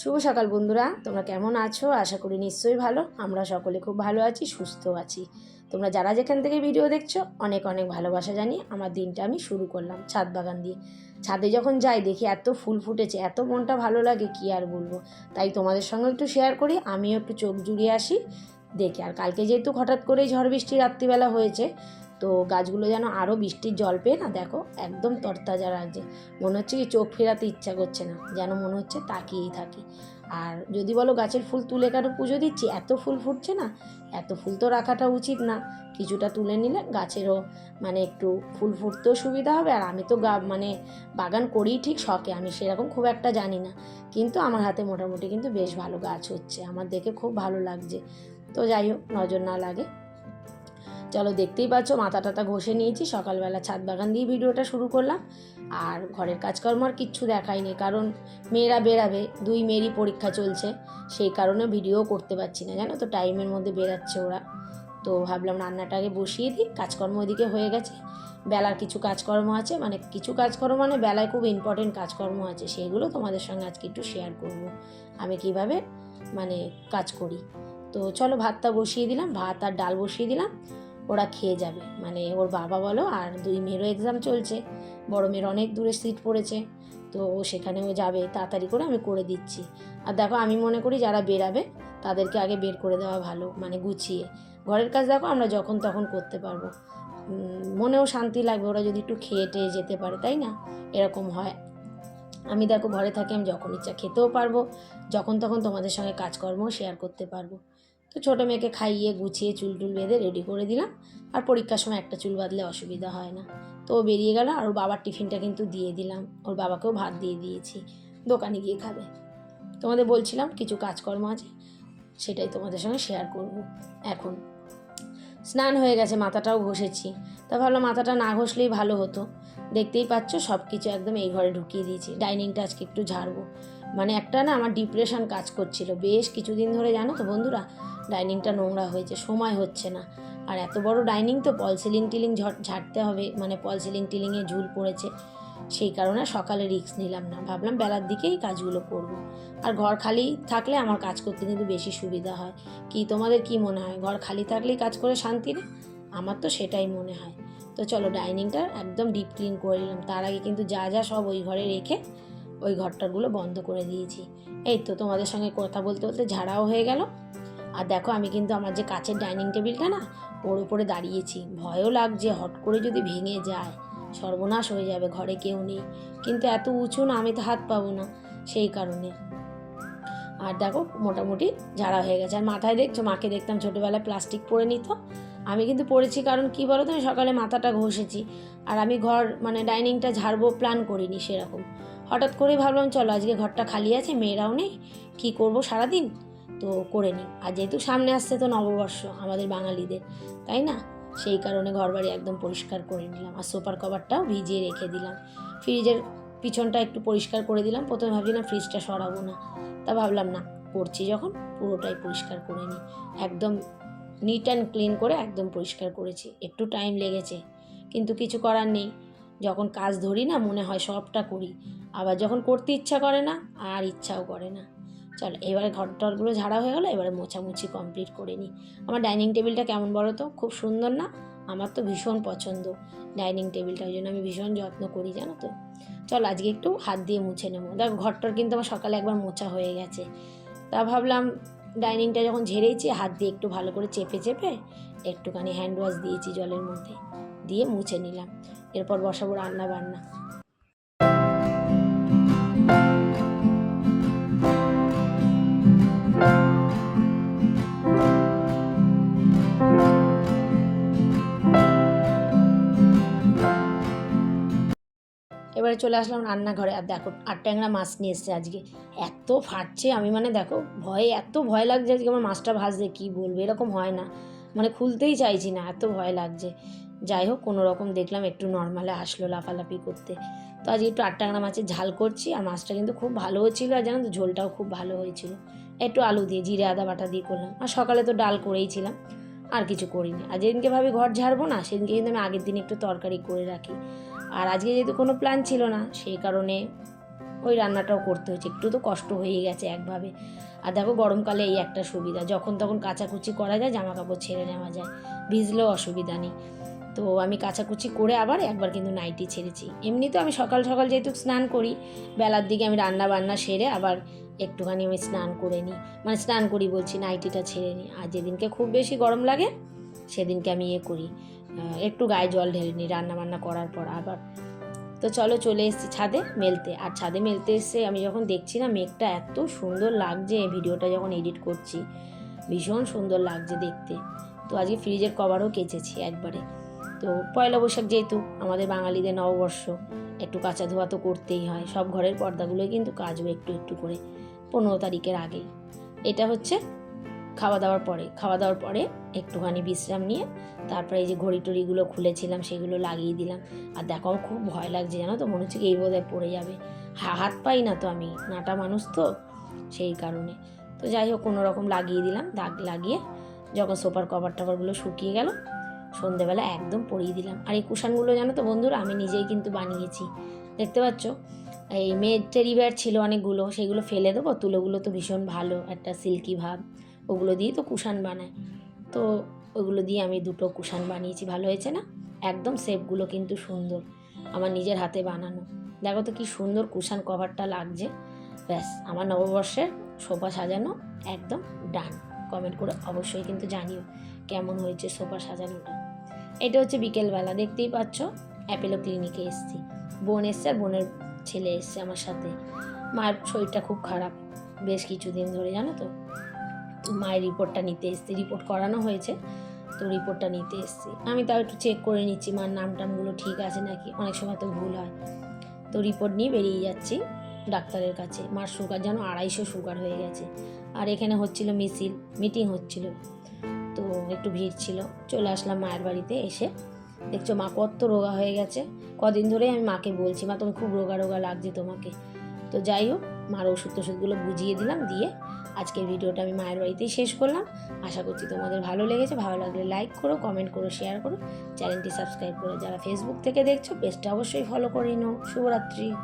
শুভ সকাল বন্ধুরা, তোমরা কেমন আছো? আশা করি নিশ্চয়ই ভালো। আমরা সকলে খুব ভালো আছি, সুস্থ আছি। তোমরা যারা যেখান থেকে ভিডিও দেখছ, অনেক অনেক ভালোবাসা জানিয়ে আমার দিনটা আমি শুরু করলাম ছাদ বাগান দিয়ে। ছাদে যখন যাই দেখি এত ফুল ফুটেছে, এত মনটা ভালো লাগে, কি আর বলব? তাই তোমাদের সঙ্গে একটু শেয়ার করি, আমিও একটু চোখ জুড়িয়ে আসি, দেখে। আর কালকে যেহেতু হঠাৎ করেই ঝড় বৃষ্টি রাত্রিবেলা হয়েছে তো গাছগুলো যেন আরও বৃষ্টির জল পেয়ে না, দেখো, একদম তরতাজা লাগছে। মনে হচ্ছে কি চোখ ফেরাতে ইচ্ছা করছে না, যেন মনে হচ্ছে তাকিয়েই থাকি। আর যদি বলো গাছের ফুল তুলে কেন পুজো দিচ্ছি? এত ফুল ফুটছে না? এত ফুল তো রাখাটা উচিত না। কিছুটা তুলে নিলে গাছেরও মানে একটু ফুল ফুটতেও সুবিধা হবে। আর আমি তো গা মানে বাগান করি ঠিক শখে, আমি সেরকম খুব একটা জানি না। কিন্তু আমার হাতে মোটামুটি কিন্তু বেশ ভালো গাছ হচ্ছে। আমার দেখে খুব ভালো লাগছে। তো যাই হোক, নজর না লাগে। চলো দেখতেই পাচ্ছ, মাথা টাথা ঘষে নিয়েছি, সকালবেলা ছাদ বাগান দিয়ে ভিডিওটা শুরু করলাম। আর ঘরের কাজকর্ম আর কিচ্ছু দেখাইনি, কারণ মেয়েরা বেরাবে, দুই মেয়েরই পরীক্ষা চলছে, সেই কারণে ভিডিও করতে পারছি না, জানো তো, টাইমের মধ্যে বেরাচ্ছে ওরা। তো ভাবলাম রান্নাটাকে বসিয়ে দিই, কাজকর্ম ওদিকে হয়ে গেছে। বেলার কিছু কাজকর্ম আছে মানে কিছু কাজকর্ম মানে বেলায় খুব ইম্পর্টেন্ট কাজকর্ম আছে, সেগুলো তোমাদের সঙ্গে আজকে একটু শেয়ার করব। আমি কীভাবে মানে কাজ করি। তো চলো ভাতটা বসিয়ে দিলাম, ভাত আর ডাল বসিয়ে দিলাম। ওরা খেয়ে যাবে। মানে ওর বাবা বলো আর দুই মেয়েরও এক্সাম চলছে। বড় মেয়ের অনেক দূরে সিট পড়েছে। তো ও সেখানেও যাবে। তাড়াতাড়ি করে আমি করে দিচ্ছি। আর দেখো আমি মনে করি যারা বেরাবে, তাদেরকে আগে বের করে দেওয়া ভালো। মানে গুছিয়ে। ঘরের কাজ দেখো আমরা যখন তখন করতে পারব। মনেও শান্তি লাগবে ওরা যদি একটু খেয়ে টেয়ে যেতে পারে, তাই না? এরকম হয়। আমি দেখো ঘরে থাকি, আমি যখন ইচ্ছা খেতেও পারব। যখন তখন তোমাদের সঙ্গে কাজকর্মও শেয়ার করতে পারব। তো ছোটো মেয়েকে খাইয়ে গুছিয়ে চুল টুল বেঁধে রেডি করে দিলাম। আর পরীক্ষার সময় একটা চুল বাঁধলে অসুবিধা হয় না। তো ও বেরিয়ে গেল আর ওর বাবার টিফিনটা কিন্তু দিয়ে দিলাম। ওর বাবাকেও ভাত দিয়ে দিয়েছি। দোকানে গিয়ে খাবে। তোমাদের বলছিলাম কিছু কাজকর্ম আছে, সেটাই তোমাদের সঙ্গে শেয়ার করব। এখন স্নান হয়ে গেছে, মাথাটাও ঘষেছি। তা ভাবলাম মাথাটা না ঘষলেই ভালো হতো। দেখতেই পাচ্ছ সব কিছু একদম এই ঘরে ঢুকিয়ে দিয়েছি। ডাইনিংটা আজকে একটু ঝাড়বো। মানে একটা না আমার ডিপ্রেশন কাজ করছিল। বেশ কিছুদিন ধরে জানো তো বন্ধুরা ডাইনিংটা নোংরা হয়েছে, সময় হচ্ছে না। আর এত বড় ডাইনিং তো পল সিলিং টিলিং ঝাড়তে হবে মানে পল সিলিং টিলিংয়ে ঝুল পড়েছে। সেই কারণে সকালে রিস্ক নিলাম না। ভাবলাম বেলার দিকেই কাজগুলো করব। আর ঘর খালি থাকলে আমার কাজ করতে কিন্তু বেশি সুবিধা হয়। কি তোমাদের কি মনে হয়? ঘর খালি থাকলেই কাজ করে শান্তি না? আমার তো সেটাই মনে হয়। তো চলো ডাইনিংটা একদম ডিপ ক্লিন করে নিলাম। তার আগে কিন্তু যা যা সব ওই ঘরে রেখে ওই ঘরটাগুলো বন্ধ করে দিয়েছি। এই তো তোমাদের সঙ্গে কথা বলতে বলতে ঝাড়াও হয়ে গেল। আর দেখো, আমি কিন্তু আমার যে কাছের ডাইনিং টেবিলটা না, ওর উপরে দাঁড়িয়েছি। ভয়ও লাগছে, হট করে যদি ভেঙে যায়, সর্বনাশ হয়ে যাবে, ঘরে কেউ নেই। কিন্তু এত উঁচু না, আমি তো হাত পাবো না, সেই কারণে। আর দেখো, মোটামুটি ঝাড়া হয়ে গেছে। আর মাথায় দেখছ, মাকে দেখতাম ছোটোবেলায় প্লাস্টিক পরে নিত। আমি কিন্তু পড়েছি কারণ কি বলো তো আমি সকালে মাথাটা ঘষেছি। আর আমি ঘর মানে ডাইনিংটা ঝাড়বো, প্ল্যান করিনি সেরকম। হঠাৎ করেই ভাবলাম, চলো আজকে ঘরটা খালি আছে, মেয়েরাও নেই, কী করব সারাদিন? তো করে নিই আর যেহেতু সামনে আসছে তো নববর্ষ আমাদের বাঙালিদের, তাই না? সেই কারণে ঘরবাড়ি একদম পরিষ্কার করে নিলাম। আর সোফার কভারটাও ভিজিয়ে রেখে দিলাম। ফ্রিজের পিছনটা একটু পরিষ্কার করে দিলাম। প্রথমে ভাবছিলাম ফ্রিজটা সরাবো না। তা ভাবলাম, না, করছি যখন, পুরোটাই পরিষ্কার করে নিই। একদম নিট অ্যান্ড ক্লিন করে একদম পরিষ্কার করেছি। একটু টাইম লেগেছে, কিন্তু কিছু করার নেই। যখন কাজ ধরি না, মনে হয় সবটা করি। আবার যখন করতে ইচ্ছা করে না, আর ইচ্ছাও করে না। চলো, এবারে ঘর টরগুলো ঝাড়া হয়ে গেলো, এবারে মোছামুছি কমপ্লিট করে নিই। আমার ডাইনিং টেবিলটা কেমন বলো তো? খুব সুন্দর না? আমার তো ভীষণ পছন্দ ডাইনিং টেবিলটা ওই জন্য আমি ভীষণ যত্ন করি, জানো তো? চলো, আজকে একটু হাত দিয়ে মুছে নেব। দেখো, ঘরটার কিন্তু আমার সকালে একবার মোছা হয়ে গেছে। তা ভাবলাম ডাইনিংটা যখন ঝেড়েছি, হাত দিয়ে একটু ভালো করে চেপে চেপে একটুখানি হ্যান্ড ওয়াশ দিয়েছি জলের মধ্যে, দিয়ে মুছে নিলাম। এরপর বসাবো রান্না বান্না এবারে চলে আসলাম রান্নাঘরে। আর দেখো আট ট্যাংরা মাছ নিয়ে এসছে আজকে। এত ফাটছে, আমি মানে দেখো, ভয়ে, এত ভয় লাগছে আজকে আমার মাছটা ভাজতে, কী বলব? এরকম হয় না। মানে খুলতেই চাইছি না, এত ভয় লাগছে। যাই হোক, কোনো রকম দেখলাম একটু নর্মালে আসলো লাফালাফি করতে। তো আজকে একটু আট ট্যাংরা মাছের ঝাল করছি, আর মাছটা কিন্তু খুব ভালো হয়েছিল আর জানো তো, ঝোলটাও খুব ভালো হয়েছিল। একটু আলু দিয়ে, জিরে, আদা বাটা দিয়ে করলাম। আর সকালে তো ডাল করেইছিলাম আর কিছু করিনি। আর যেদিনকে ভাবি ঘর ঝাড়বো না, সেদিনকে কিন্তু আমি আগের দিন একটু তরকারি করে রাখি। আর আজকে যেহেতু কোনো প্ল্যান ছিল না, সেই কারণে ওই রান্নাটাও করতে হয়েছে। একটু তো কষ্ট হয়ে গেছে একভাবে। আর দেখো গরমকালে এই একটা সুবিধা, যখন তখন কাচাকুচি করা যায় জামা কাপড় ছেড়ে নেওয়া যায়। ভিজলেও অসুবিধা নেই। তো আমি কাচাকুচি করে আবার একবার কিন্তু নাইটি ছেড়েছি। এমনি তো আমি সকাল সকাল যেহেতু স্নান করি, বেলার দিকে আমি রান্না বান্না সেরে আবার একটুখানি আমি স্নান করে নিই। মানে স্নান করি বলছি নাইটিটা ছেড়ে নিই। আর যেদিনকে খুব বেশি গরম লাগে সেদিনকে আমি ইয়ে করি। একটু গায়ে জল ঢেলে নিই রান্না বান্না করার পর আবার। তো চলো চলে এসেছি ছাদে মেলতে। আর ছাদে মেলতে এসে আমি যখন দেখছি না মেঘটা এত সুন্দর লাগছে ভিডিওটা যখন এডিট করছি, ভীষণ সুন্দর লাগছে দেখতে। তো আজকে ফ্রিজের কভারও কেচেছি একবারে। তো পয়লা বৈশাখ যেহেতু, আমাদের বাঙালিদের নববর্ষ, একটু কাঁচা ধোয়া তো করতেই হয়। সব ঘরের পর্দাগুলোই কিন্তু কাজও একটু একটু করে, পনেরো তারিখের আগেই। এটা হচ্ছে খাওয়া দাওয়ার পরে খাওয়া দাওয়ার পরে একটুখানি বিশ্রাম নিয়ে তারপরে এই যে ঘড়ি টড়িগুলো খুলেছিলাম সেগুলো লাগিয়ে দিলাম। আর দেখো আমার খুব ভয় লাগছে জানো তো? মনে হচ্ছে কি এই বোধহয় পড়ে যাবে। হাত পাই না তো আমি, নাটা মানুষ তো, সেই কারণে। তো যাই হোক, কোনো রকম লাগিয়ে দিলাম, দাগ লাগিয়ে যখন সোফার কভার টভারগুলো শুকিয়ে গেল, সন্ধেবেলা একদম পরিয়ে দিলাম। আর এই কুশানগুলো জানো তো বন্ধুরা, আমি নিজেই কিন্তু বানিয়েছি। দেখতে পাচ্ছ? এই মেয়ের টেরি ছিল অনেকগুলো, সেগুলো ফেলে দেবো। তুলোগুলো তো ভীষণ ভালো, একটা সিল্কি ভাব। ওগুলো দিয়ে তো কুশান বানায়। তো ওগুলো দিয়ে আমি দুটো কুশান বানিয়েছি, ভালো হয়েছে না? একদম শেপগুলো কিন্তু সুন্দর, আমার নিজের হাতে বানানো। দেখো তো কি সুন্দর কুশান কভারটা লাগছে। ব্যাস, আমার নববর্ষের সোফা সাজানো একদম ডান। কমেন্ট করে অবশ্যই কিন্তু জানিও কেমন হয়েছে সোফা সাজানোটা। এটা হচ্ছে বিকেলবেলা, দেখতেই পাচ্ছ, অ্যাপেলো ক্লিনিকে এসেছি। বোন এসছে আর বোনের ছেলে এসছে আমার সাথে। মার শরীরটা খুব খারাপ, বেশ কিছুদিন ধরে, জানো তো? মায়ের রিপোর্টটা নিতে এসছি রিপোর্ট করানো হয়েছে, তো রিপোর্টটা নিতে এসছি। আমি তাও একটু চেক করে নিচ্ছি, মার নাম টামগুলো ঠিক আছে নাকি? অনেক সময় তো ভুল হয়। তো রিপোর্ট নিয়ে বেরিয়ে যাচ্ছি ডাক্তারের কাছে। মার সুগার যেন আড়াইশো সুগার হয়ে গেছে। আর এখানে হচ্ছিল মিছিল মিটিং হচ্ছিল। তো একটু ভিড় ছিল। চলে আসলাম মায়ের বাড়িতে এসে। দেখছ মা কত রোগা হয়ে গেছে। কদিন ধরেই আমি মাকে বলছি, মা, তুমি খুব রোগা রোগা লাগছে তোমাকে। তো যাই হোক, মার ওষুধ টষুধগুলো বুঝিয়ে দিলাম, দিয়ে আজকের ভিডিওটা আমি মায়ের বাড়িতেই শেষ করলাম। আশা করছি তোমাদের ভালো লেগেছে। ভালো লাগলে লাইক করো কমেন্ট করো শেয়ার করো। চ্যানেলটি সাবস্ক্রাইব করো যারা ফেসবুক থেকে দেখছ পেজটা অবশ্যই ফলো করে নো শুভরাত্রি।